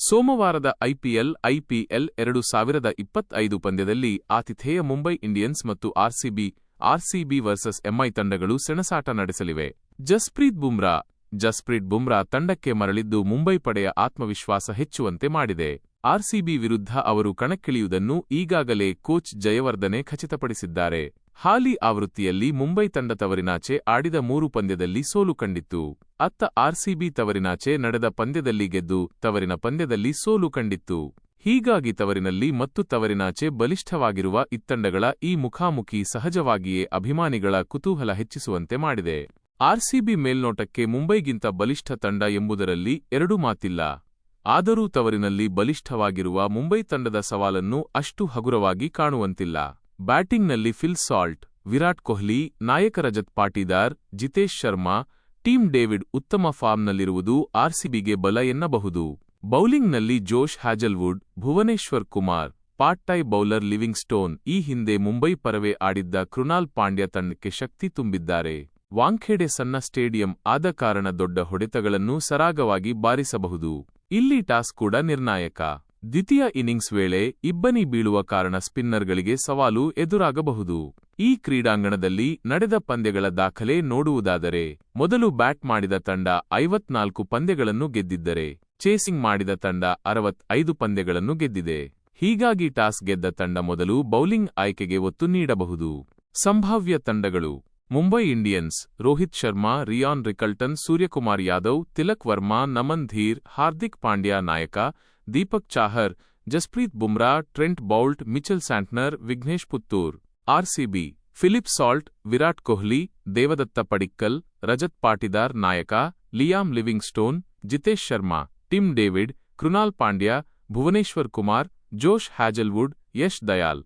ಸೋಮವಾರದ IPL IPL ಎರಡು ಸಾವಿರದ ಇಪ್ಪತ್ತೈದು ಪಂದ್ಯದಲ್ಲಿ ಆತಿಥೇಯ ಮುಂಬೈ ಇಂಡಿಯನ್ಸ್ ಮತ್ತು ಆರ್ಸಿಬಿ ಆರ್ಸಿಬಿ ವರ್ಸಸ್ ಎಂಐ ತಂಡಗಳು ಸೆಣಸಾಟ ನಡೆಸಲಿವೆ. ಜಸ್ಪ್ರೀತ್ ಬುಮ್ರಾ ಜಸ್ಪ್ರೀತ್ ಬುಮ್ರಾ ತಂಡಕ್ಕೆ ಮರಳಿದ್ದು ಮುಂಬೈ ಪಡೆಯ ಆತ್ಮವಿಶ್ವಾಸ ಹೆಚ್ಚುವಂತೆ ಮಾಡಿದೆ. ಆರ್ಸಿಬಿ ವಿರುದ್ಧ ಅವರು ಕಣಕ್ಕಿಳಿಯುವುದನ್ನು ಈಗಾಗಲೇ ಕೋಚ್ ಜಯವರ್ಧನೆ ಖಚಿತಪಡಿಸಿದ್ದಾರೆ. ಹಾಲಿ ಆವೃತ್ತಿಯಲ್ಲಿ ಮುಂಬೈ ತಂಡ ತವರಿನಾಚೆ ಆಡಿದ ಮೂರು ಪಂದ್ಯದಲ್ಲಿ ಸೋಲು ಕಂಡಿತ್ತು. ಅತ್ತ ಆರ್ಸಿಬಿ ತವರಿನಾಚೆ ನಡೆದ ಪಂದ್ಯದಲ್ಲಿ ಗೆದ್ದು ತವರಿನ ಪಂದ್ಯದಲ್ಲಿ ಸೋಲು ಕಂಡಿತ್ತು. ಹೀಗಾಗಿ ತವರಿನಲ್ಲಿ ಮತ್ತು ತವರಿನಾಚೆ ಬಲಿಷ್ಠವಾಗಿರುವ ಇತ್ತಂಡಗಳ ಈ ಮುಖಾಮುಖಿ ಸಹಜವಾಗಿಯೇ ಅಭಿಮಾನಿಗಳ ಕುತೂಹಲ ಹೆಚ್ಚಿಸುವಂತೆ ಮಾಡಿದೆ. ಆರ್ಸಿಬಿ ಮೇಲ್ನೋಟಕ್ಕೆ ಮುಂಬೈಗಿಂತ ಬಲಿಷ್ಠ ತಂಡ ಎಂಬುದರಲ್ಲಿ ಎರಡೂ ಮಾತಿಲ್ಲ. ಆದರೂ ತವರಿನಲ್ಲಿ ಬಲಿಷ್ಠವಾಗಿರುವ ಮುಂಬೈ ತಂಡದ ಸವಾಲನ್ನು ಅಷ್ಟು ಹಗುರವಾಗಿ ಕಾಣುವಂತಿಲ್ಲ. ಬ್ಯಾಟಿಂಗ್ನಲ್ಲಿ ಫಿಲ್ ಸಾಲ್ಟ್, ವಿರಾಟ್ ಕೊಹ್ಲಿ, ನಾಯಕ ರಜತ್ ಪಾಟೀದಾರ್, ಜಿತೇಶ್ ಶರ್ಮಾ ಟೀಮ್ ಡೇವಿಡ್ ಉತ್ತಮ ಫಾರ್ಮ್ನಲ್ಲಿರುವುದು ಆರ್ಸಿಬಿಗೆ ಬಲ ಎನ್ನಬಹುದು. ಬೌಲಿಂಗ್ನಲ್ಲಿ Josh Hazlewood, Bhuvneshwar Kumar, part time bowler Livingstone ಈ ಹಿಂದೆ ಮುಂಬೈ ಪರವೇ ಆಡಿದ್ದ ಕೃಣಾಲ್ ಪಾಂಡ್ಯ ತಂಡಕ್ಕೆ ಶಕ್ತಿ ತುಂಬಿದ್ದಾರೆ. ವಾಂಖೇಡೆ ಸಣ್ಣ ಸ್ಟೇಡಿಯಂ ಆದ ಕಾರಣ ದೊಡ್ಡ ಹೊಡೆತಗಳನ್ನು ಸರಾಗವಾಗಿ ಬಾರಿಸಬಹುದು. ಇಲ್ಲಿ ಟಾಸ್ ಕೂಡ ನಿರ್ಣಾಯಕ. ದ್ವಿತೀಯ ಇನ್ನಿಂಗ್ಸ್ ವೇಳೆ ಇಬ್ಬನಿ ಬೀಳುವ ಕಾರಣ ಸ್ಪಿನ್ನರ್ಗಳಿಗೆ ಸವಾಲು ಎದುರಾಗಬಹುದು. ಈ ಕ್ರೀಡಾಂಗಣದಲ್ಲಿ ನಡೆದ ಪಂದ್ಯಗಳ ದಾಖಲೆ ನೋಡುವುದಾದರೆ, ಮೊದಲು ಬ್ಯಾಟ್ ಮಾಡಿದ ತಂಡ ಐವತ್ನಾಲ್ಕು ಪಂದ್ಯಗಳನ್ನು ಗೆದ್ದಿದ್ದರೆ, ಚೇಸಿಂಗ್ ಮಾಡಿದ ತಂಡ ಅರವತ್ತೈದು ಪಂದ್ಯಗಳನ್ನು ಗೆದ್ದಿದೆ. ಹೀಗಾಗಿ ಟಾಸ್ ಗೆದ್ದ ತಂಡ ಮೊದಲು ಬೌಲಿಂಗ್ ಆಯ್ಕೆಗೆ ಒತ್ತು ನೀಡಬಹುದು. ಸಂಭಾವ್ಯ ತಂಡಗಳು, Mumbai Indians, Rohit Sharma, Ryan Rickelton, Suryakumar Yadav, Tilak Varma, Naman Dhir, Hardik Pandya ನಾಯಕ Deepak Chahar Jasprit Bumrah Trent Boult Mitchell Santner Vignesh Puthur RCB Philip Salt Virat Kohli Devdutt Padikkal Rajat Patidar ನಾಯಕ Liam Livingstone Jitesh Sharma Tim David Krunal Pandya Bhuvneshwar Kumar Josh Hazlewood Yash Dayal